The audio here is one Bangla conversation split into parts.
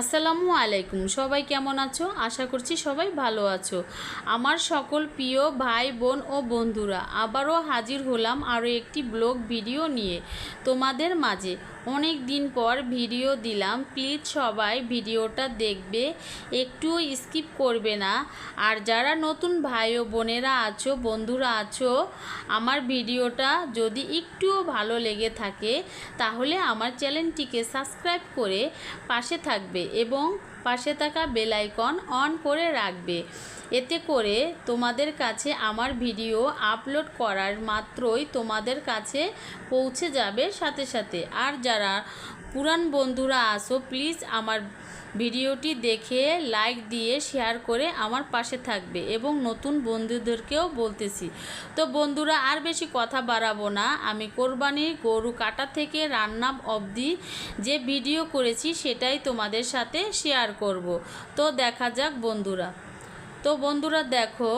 আসসালামু আলাইকুম। সবাই কেমন আছো? আশা করছি সবাই ভালো আছো। আমার সকল প্রিয় ভাই, বোন ও বন্ধুরা, আবারও হাজির হলাম আরও একটি ব্লগ ভিডিও নিয়ে তোমাদের মাঝে। অনেক দিন পর ভিডিও দিলাম। প্লিজ সবাই ভিডিওটা দেখবে। একটু স্কিপ করবে না। আর যারা নতুন ভাই ও বোনেরা আছো, বন্ধুরা আছো, আমার ভিডিওটা যদি একটুও ভালো লেগে থাকে, তাহলে আমার চ্যানেলটিকে সাবস্ক্রাইব করে পাশে থাকবে এবং পাশে থাকা বেলাইকন অন করে রাখবে। এতে করে তোমাদের কাছে আমার ভিডিও আপলোড করার মাত্রই তোমাদের কাছে পৌঁছে যাবে সাথে সাথে। আর যারা পুরান বন্ধুরা আসো প্লিজ আমার ভিডিওটি দেখে, লাইক দিয়ে শেয়ার করে আমার পাশে থাকবে এবং নতুন বন্ধুদেরকেও বলতেছি। তো বন্ধুরা, আর বেশি কথা বাড়াবো না। আমি কোরবানির গরু কাটা থেকে রান্না অবধি যে ভিডিও করেছি সেটাই তোমাদের সাথে শেয়ার করব। তো দেখা যাক বন্ধুরা। তো বন্ধুরা দেখো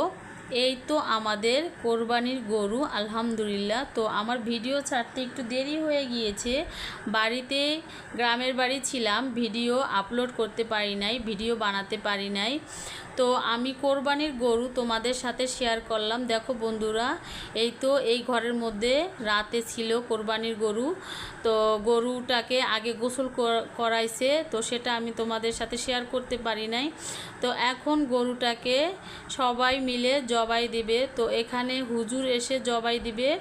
এই তো আমাদের কোরবানির গরু, আলহামদুলিল্লাহ। তো আমার ভিডিও ছাড়তে একটু দেরি হয়ে গিয়েছে। বাড়িতে, গ্রামের বাড়ি ছিলাম, ভিডিও আপলোড করতে পারি নাই, ভিডিও বানাতে পারি নাই। তো আমি কোরবানির গরু তোমাদের সাথে শেয়ার করলাম। দেখো বন্ধুরা, এই তো এই ঘরের মধ্যে রাতে ছিল কোরবানির গরু। তো গরুটাকে আগে গোসল কর- করাইছে, তো সেটা আমি তোমাদের সাথে শেয়ার করতে পারি নাই। তো এখন গরুটাকে সবাই মিলে জবাই দিবে। তো এখানে হুজুর এসে জবাই দিবে।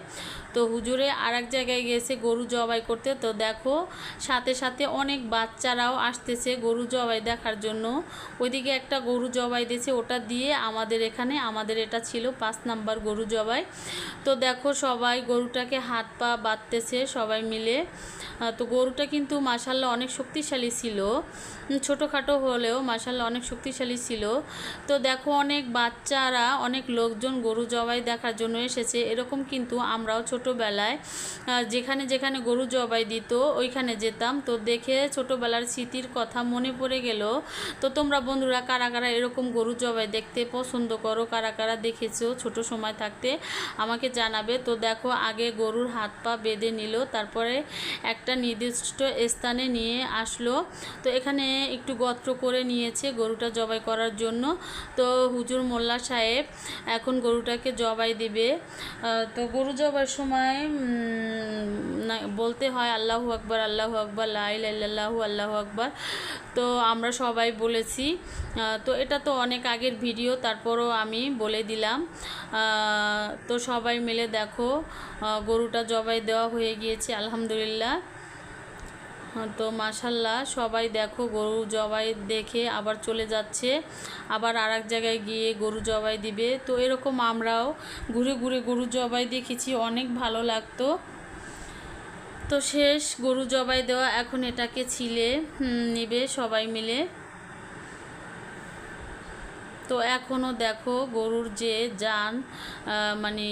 তো হুজুরে আর এক জায়গায় গেছে, গরু জবাই করতে। তো দেখো, সাথে সাথে অনেক বাচ্চারাও আসতেছে গরু জবাই দেখার জন্য। ওইদিকে একটা গরু জবাই দিয়েছে, ওটা দিয়ে আমাদের এখানে, আমাদের এটা ছিল পাঁচ নাম্বার গরু জবাই। তো দেখো সবাই গরুটাকে হাত পা বাঁধতেছে সবাই মিলে। তো গরুটা কিন্তু মাসাল্লাহ অনেক শক্তিশালী ছিল। ছোটোখাটো হলেও মাসাল্লাহ অনেক শক্তিশালী ছিল। তো দেখো অনেক বাচ্চারা, অনেক লোকজন গরু জবাই দেখার জন্য এসেছে। এরকম কিন্তু আমরাও ছোটোবেলায় যেখানে যেখানে গরু জবাই দিত, ওইখানে যেতাম। তো দেখে ছোটোবেলার স্মৃতির কথা মনে পড়ে গেল। তো তোমরা বন্ধুরা, কারা কারা এরকম গরু জবাই দেখতে পছন্দ করো, কারা কারা দেখেছ ছোট সময় থাকতে, আমাকে জানাবে। তো দেখো, আগে গরুর হাত পা বেঁধে নিল, তারপরে একটা নির্দিষ্ট স্থানে নিয়ে আসলো। তো এখানে একটু গত্র করে নিয়েছে গরুটা জবাই করার জন্য। তো হুজুর মোল্লা সাহেব এখন গরুটাকে জবাই দিবে। তো গরু জবাইয়ের সময় না, বলতে হয় আল্লাহু আকবার, আল্লাহু আকবর লাই লাল্লাহু আল্লাহু আকবর। তো আমরা সবাই বলেছি তো এটা তো অনেক আগের ভিডিও, তারপরও আমি বলে দিলাম। তো সবাই মিলে দেখো গরুটা জবাই দেওয়া হয়ে গিয়েছে, আলহামদুলিল্লাহ। তো মাশাল্লাহ, সবাই দেখো গরু জবাই দেখে আবার চলে যাচ্ছে। আবার আর এক জায়গায় গিয়ে গরু জবাই দিবে। তো এরকম আমরাও ঘুরে ঘুরে গরু জবাই দেখেছি, অনেক ভালো লাগতো। তো শেষ, গরু জবাই দেওয়া এখন এটাকে ছিলে নেবে সবাই মিলে। তো এখনও দেখো গরুর যে যান মানে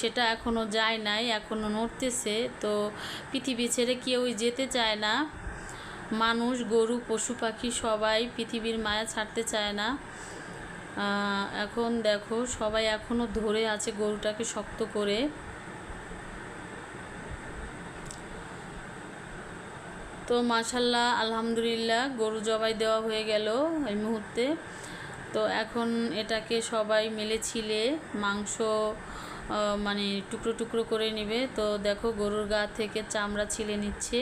সেটা এখনও যায় নাই এখনও নড়তেছে। তো পৃথিবী ছেড়ে কেউই যেতে চায় না। মানুষ, গরু, পশু পাখি সবাই পৃথিবীর মায়া ছাড়তে চায় না। এখন দেখো সবাই এখনও ধরে আছে গরুটাকে শক্ত করে। তো মাশাল্লাহ, আলহামদুলিল্লাহ গরু জবাই দেওয়া হয়ে গেল এই মুহূর্তে। তো এখন এটাকে সবাই মিলে ছিলে, মাংস মানে টুকরো টুকরো করে নেবে। তো দেখো গরুর গা থেকে চামড়া ছিলে নিচ্ছে।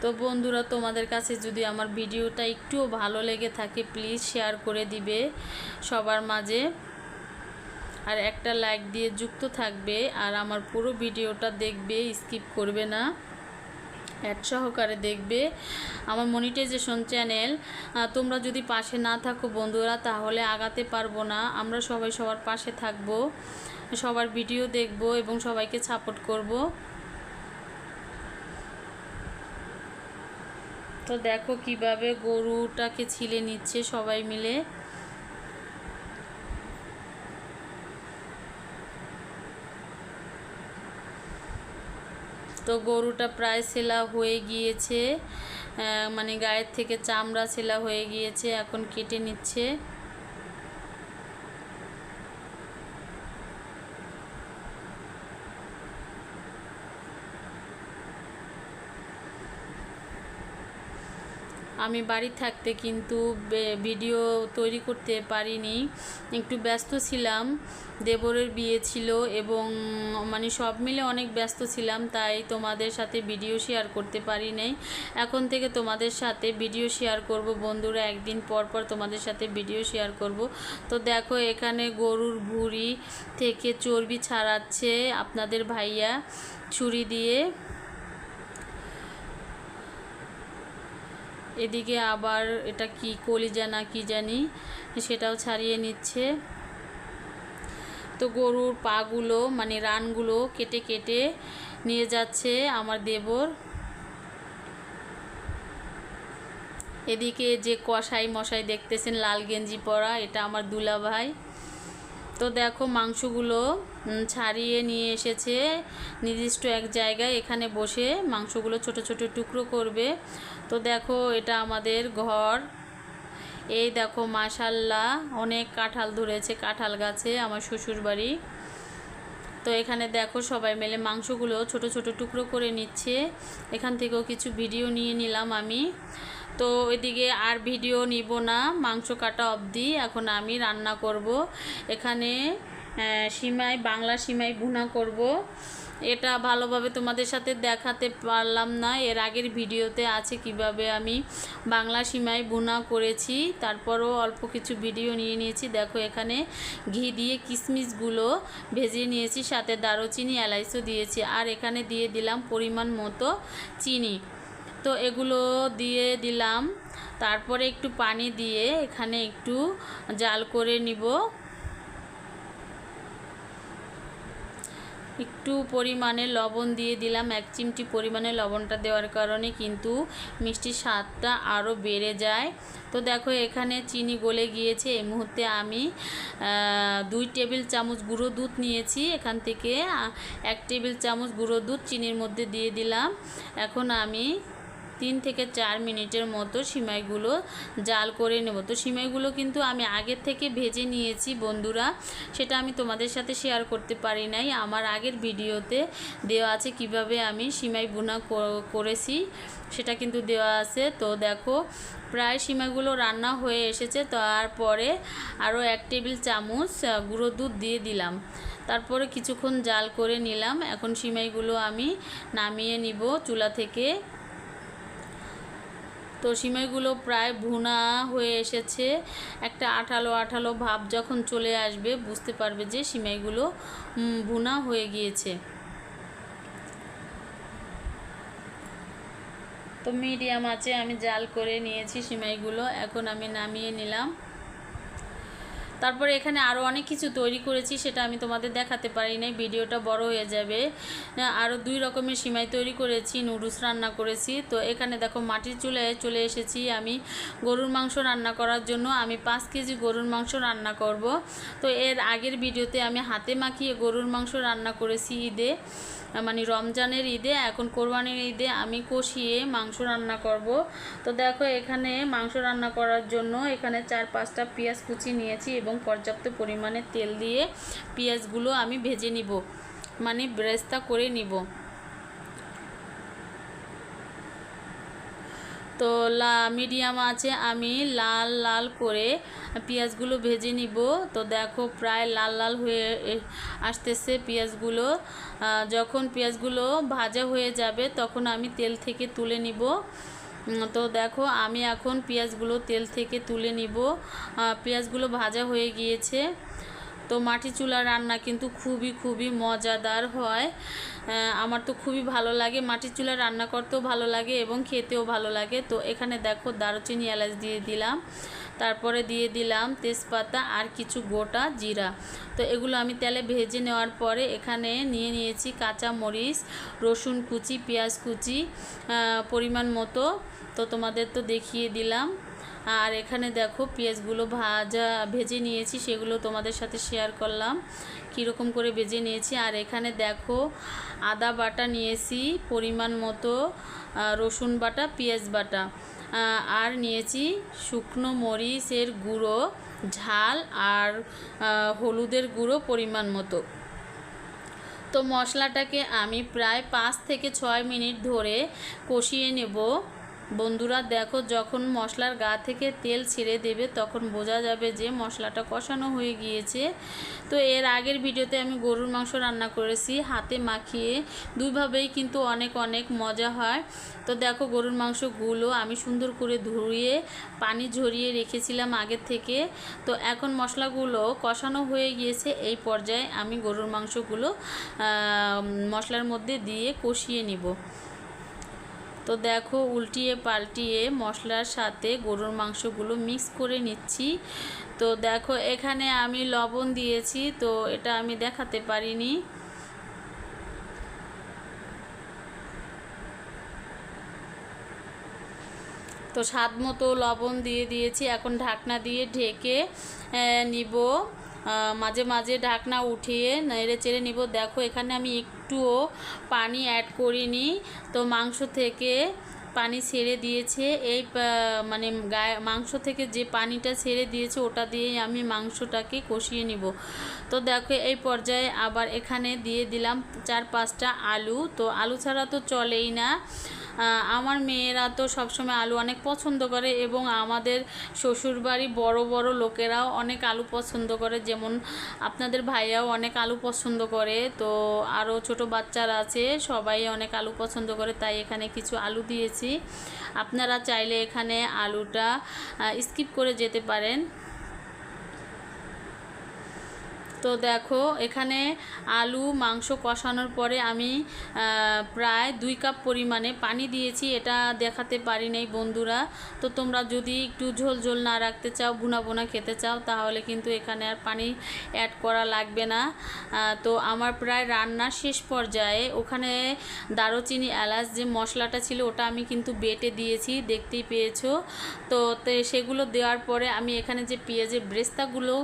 তো বন্ধুরা, তোমাদের কাছে যদি আমার ভিডিওটা একটুও ভালো লেগে থাকে প্লিজ শেয়ার করে দিবে সবার মাঝে। আর একটা লাইক দিয়ে যুক্ত থাকবে, আর আমার পুরো ভিডিওটা দেখবে স্কিপ করবে না। অ্যাড সহকারে দেখবে। আমার মনিটাইজেশন চ্যানেল তোমরা যদি পাশে না থাকো বন্ধুরা, তাহলে আগাতে পারব না। আমরা সবাই সবার পাশে থাকব, সবার ভিডিও দেখব এবং সবাইকে সাপোর্ট করব। তো দেখো কীভাবে গরুটাকে ছিলে নিচ্ছে সবাই মিলে। তো গরুটা প্রায় সেলা হয়ে গিয়েছে মানে গায়ের থেকে চামড়া সেলা হয়ে গিয়েছে, এখন কেটে নিচ্ছে। আমি বাড়ি থাকতে কিন্তু ভিডিও তৈরি করতে পারিনি। একটু ব্যস্ত ছিলাম। দেবরের বিয়ে ছিল এবং মানে সব মিলে অনেক ব্যস্ত ছিলাম, তাই তোমাদের সাথে ভিডিও শেয়ার করতে পারি নাই। এখন থেকে তোমাদের সাথে ভিডিও শেয়ার করব। বন্ধুরা, একদিন পর পর তোমাদের সাথে ভিডিও শেয়ার করব। তো দেখো, এখানে গরুর ভুঁড়ি থেকে চর্বি ছাড়াচ্ছে আপনাদের ভাইয়া, ছুরি দিয়ে। এদিকে আবার এটা কি কলিজা না কি জানি সেটাও ছাড়িয়ে নিচ্ছে। তো গরুর পাগুলো মানে রানগুলো কেটে কেটে নিয়ে যাচ্ছে আমার দেবর। এদিকে যে কষাই মশাই দেখতেছেন, লাল গেঞ্জি পরা, এটা আমার দুলা ভাই তো দেখো মাংসগুলো ছাড়িয়ে নিয়ে এসেছে নির্দিষ্ট এক জায়গায়। এখানে বসে মাংসগুলো ছোট ছোট টুকরো করবে। তো দেখো এটা আমাদের ঘর। এই দেখো মাশাল্লাহ, অনেক কাঁঠাল ধরেছে, কাঁঠাল গাছে আমার শ্বশুর বাড়ি তো এখানে দেখো সবাই মিলে মাংসগুলো ছোট ছোট টুকরো করে নিচ্ছে। এখান থেকেও কিছু ভিডিও নিয়ে নিলাম আমি। তো এদিকে আর ভিডিও নিব না, মাংস কাটা অবধি। এখন আমি রান্না করব। এখানে সিমাই, বাংলা সিমাই ভুনা করব। এটা ভালোভাবে তোমাদের সাথে দেখাতে পারলাম না। এর আগের ভিডিওতে আছে কীভাবে আমি বাংলা সিমাই ভুনা করেছি। তারপরও অল্প কিছু ভিডিও নিয়ে নিয়েছি। দেখো এখানে ঘি দিয়ে কিশমিশগুলো ভেজে নিয়েছি, সাথে দারুচিনি, এলাইচও দিয়েছি। আর এখানে দিয়ে দিলাম পরিমাণ মতো চিনি। তো এগুলো দিয়ে দিলাম। তারপরে একটু পানি দিয়ে এখানে একটু জাল করে নিব। একটু পরিমাণে লবণ দিয়ে দিলাম। এক চিমটি পরিমাণে লবণটা দেওয়ার কারণে কিন্তু মিষ্টির স্বাদটা আরও বেড়ে যায়। তো দেখো এখানে চিনি গলে গিয়েছে। এই মুহূর্তে আমি দুই টেবিল চামচ গুঁড়ো দুধ নিয়েছি। এখান থেকে এক টেবিল চামচ গুঁড়ো দুধ চিনির মধ্যে দিয়ে দিলাম। এখন আমি তিন থেকে চার মিনিটের মতো সিমাইগুলো জাল করে নেব। তো সিমাইগুলো কিন্তু আমি আগের থেকে ভেজে নিয়েছি বন্ধুরা। সেটা আমি তোমাদের সাথে শেয়ার করতে পারি নাই। আমার আগের ভিডিওতে দেওয়া আছে কীভাবে আমি সিমাই বোনা করেছি, সেটা কিন্তু দেওয়া আছে। তো দেখো, প্রায় সিমাইগুলো রান্না হয়ে এসেছে। তারপরে আরও এক টেবিল চামচ গুঁড়ো দুধ দিয়ে দিলাম। তারপরে কিছুক্ষণ জাল করে নিলাম। এখন সিমাইগুলো আমি নামিয়ে নিব চুলা থেকে। তো সিমাইগুলো প্রায় ভুনা হয়ে এসেছে। একটা আঠালো আঠালো ভাব যখন চলে আসবে, বুঝতে পারবে যে সিমাইগুলো ভুনা হয়ে গিয়েছে। তো মিডিয়াম আছে, আমি জাল করে নিয়েছি সিমাইগুলো। এখন আমি নামিয়ে নিলাম। তারপরে এখানে আরও অনেক কিছু তৈরি করেছি, সেটা আমি তোমাদের দেখাতে পারি নাই, ভিডিওটা বড় হয়ে যাবে। আরও দুই রকমের সিমাই তৈরি করেছি, নুডলস রান্না করেছি। তো এখানে দেখো মাটির চুলায় চলে এসেছি আমি গরুর মাংস রান্না করার জন্য। আমি পাঁচ কেজি গরুর মাংস রান্না করব। তো এর আগের ভিডিওতে আমি হাতে মাখিয়ে গরুর মাংস রান্না করেছি ঈদে। মানে রমজানের ঈদে, এখন কোরবানির ঈদে আমি কষিয়ে মাংস রান্না করব। তো দেখো, এখানে মাংস রান্না করার জন্য এখানে চার পাঁচটা পেঁয়াজ কুচি নিয়েছি এবং পর্যাপ্ত পরিমাণে তেল দিয়ে পেঁয়াজগুলো আমি ভেজে নিব মানে ব্রেস্তা করে নিব। তো লা মিডিয়াম আছে, আমি লাল লাল করে পেঁয়াজগুলো ভেজে নিব। তো দেখো প্রায় লাল লাল হয়ে আসতেছে পেঁয়াজগুলো। যখন পেঁয়াজগুলো ভাজা হয়ে যাবে তখন আমি তেল থেকে তুলে নিব। তো দেখো আমি এখন পেঁয়াজগুলো তেল থেকে তুলে নিব। পেঁয়াজগুলো ভাজা হয়ে গিয়েছে। তো মাটি চুলা রান্না কিন্তু খুবই খুবই মজাদার হয়। আমার তো খুবই ভালো লাগে। মাটির চুলা রান্না করতেও ভালো লাগে এবং খেতেও ভালো লাগে। তো এখানে দেখো দারুচিনি এলাচ দিয়ে দিলাম। তারপরে দিয়ে দিলাম তেজপাতা আর কিছু গোটা জিরা। তো এগুলো আমি তেলে ভেজে নেওয়ার পরে এখানে নিয়ে নিয়েছি কাঁচা মরিচ রসুন কুচি, পেঁয়াজ কুচি পরিমাণ মতো। তো তোমাদের তো দেখিয়ে দিলাম। আর এখানে দেখো পেঁয়াজগুলো ভাজা, ভেজে নিয়েছি, সেগুলো তোমাদের সাথে শেয়ার করলাম। কীরকম করে ভেজে নিয়েছি। আর এখানে দেখো আদা বাটা নিয়েছি, পরিমাণ মতো রসুন বাটা, পেঁয়াজ বাটা। আর নিয়েছি শুকনো মরিচের গুঁড়ো, ঝাল আর হলুদের গুঁড়ো পরিমাণ মতো। তো মশলাটাকে আমি প্রায় পাঁচ থেকে ছয় মিনিট ধরে কষিয়ে নেব। বন্ধুরা, দেখো, যখন মশলার গা থেকে তেল ছেড়ে দেবে, তখন বোঝা যাবে যে মশলাটা কষানো হয়ে গিয়েছে। তো এর আগের ভিডিওতে আমি গরুর মাংস রান্না করেছি, হাতে মাখিয়ে। দুইভাবেই কিন্তু অনেক অনেক মজা হয়। তো দেখো, গরুর মাংসগুলো আমি সুন্দর করে ধুয়ে, পানি ঝরিয়ে রেখেছিলাম আগের থেকে। তো এখন মশলাগুলো কষানো হয়ে গিয়েছে, এই পর্যায়ে আমি গরুর মাংসগুলো মশলার মধ্যে দিয়ে কষিয়ে নিব। তো দেখো উল্টিয়ে পাল্টিয়ে মশলার সাথে গরুর মাংসগুলো মিক্স করে নিচ্ছি। তো দেখো এখানে আমি লবণ দিয়েছি, তো এটা আমি দেখাতে পারিনি। তো স্বাদ মতো লবণ দিয়ে দিয়েছি, এখন ঢাকনা দিয়ে ঢেকে নিব। মাঝে মাঝে ঢাকনা উঠিয়ে নেড়ে চেড়ে নিব। দেখো এখানে আমি একটুও পানি অ্যাড করিনি। তো মাংস থেকে পানি ছেড়ে দিয়েছে। এই মানে গায়ে, মাংস থেকে যে পানিটা ছেড়ে দিয়েছে, ওটা দিয়েই আমি মাংসটাকে কষিয়ে নিব। তো দেখো, এই পর্যায়ে আবার এখানে দিয়ে দিলাম চার পাঁচটা আলু। তো আলু ছাড়া তো চলেই না। আমার মেয়েরা তো সবসময় আলু অনেক পছন্দ করে এবং আমাদের শ্বশুরবাড়ি বড় বড় লোকেরাও অনেক আলু পছন্দ করে। যেমন আপনাদের ভাইয়াও অনেক আলু পছন্দ করে, তো আরও ছোট বাচ্চারা আছে, সবাই অনেক আলু পছন্দ করে, তাই এখানে কিছু আলু দিয়েছি। আপনারা চাইলে এখানে আলুটা স্কিপ করে যেতে পারেন। তো দেখো, এখানে আলু, মাংস কষানোর পরে আমি প্রায় দুই কাপ পরিমাণে পানি দিয়েছি। এটা দেখাতে পারি নাই বন্ধুরা। তো তোমরা যদি একটু ঝোল ঝোল না রাখতে চাও, ভুনা ভুনা খেতে চাও, তাহলে কিন্তু এখানে আর পানি অ্যাড করা লাগবে না। তো আমার প্রায় রান্না শেষ পর্যায়ে ওখানে দারুচিনি এলাচ যে মশলাটা ছিল, ওটা আমি কিন্তু বেটে দিয়েছি, দেখতেই পেয়েছ। তে সেগুলো দেওয়ার পরে আমি এখানে যে পেঁয়াজের ব্রেস্তাগুলো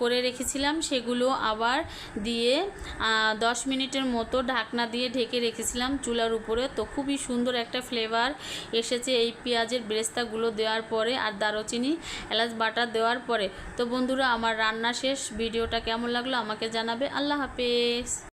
করে রেখেছিলাম সেগুলো আবার দিয়ে আহ, দশ মিনিটের মতো ঢাকনা দিয়ে ঢেকে রেখেছিলাম চুলার উপরে। তো খুবই সুন্দর একটা ফ্লেভার এসেছে এই পেঁয়াজের ব্রেস্তাগুলো দেওয়ার পরে আর দারুচিনি এলাচ বাটার দেওয়ার পরে। তো বন্ধুরা আমার রান্না শেষ ভিডিওটা কেমন লাগল আমাকে জানাবে। আল্লাহ হাফেজ।